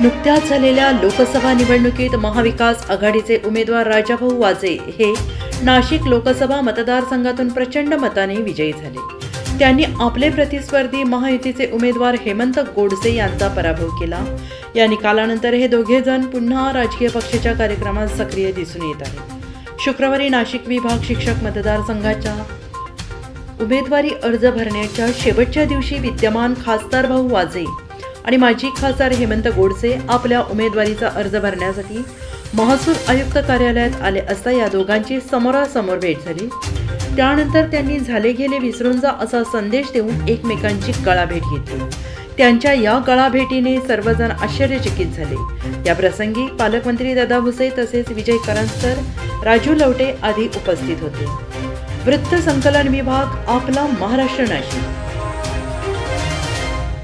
नुकत्याच झालेल्या लोकसभा निवडणुकीत महाविकास आघाडीचे उमेदवार राजाभाऊ वाजे हे नाशिक लोकसभा मतदारसंघातून प्रचंड मताने विजयी झाले. त्यांनी आपले प्रतिस्पर्धी महायुतीचे उमेदवार हेमंत गोडसे यांचा पराभव केला. या निकालानंतर हे दोघे जण पुन्हा राजकीय पक्षाच्या कार्यक्रमात सक्रिय दिसून येत आहेत. शुक्रवारी नाशिक विभाग शिक्षक मतदारसंघाच्या उमेदवारी अर्ज भरण्याच्या शेवटच्या दिवशी विद्यमान खासदार भाऊ वाजे आणि माजी खासदार हेमंत गोडसे आपल्या उमेदवारीचा अर्ज भरण्यासाठी महसूल आयुक्त कार्यालयात आले असता या दोघांची समोरासमोर भेट झाली. त्यानंतर त्यांनी झाले गेले विसरून जा असा संदेश देऊन एकमेकांची गळाभेट घेतली. त्यांच्या या गळाभेटीने सर्वजण आश्चर्यचकित झाले. या प्रसंगी पालकमंत्री दादा भुसे तसेच विजय करंजकर राजू लवटे आदी उपस्थित होते. वृत्त संकलन विभाग आपला महाराष्ट्र नाशिक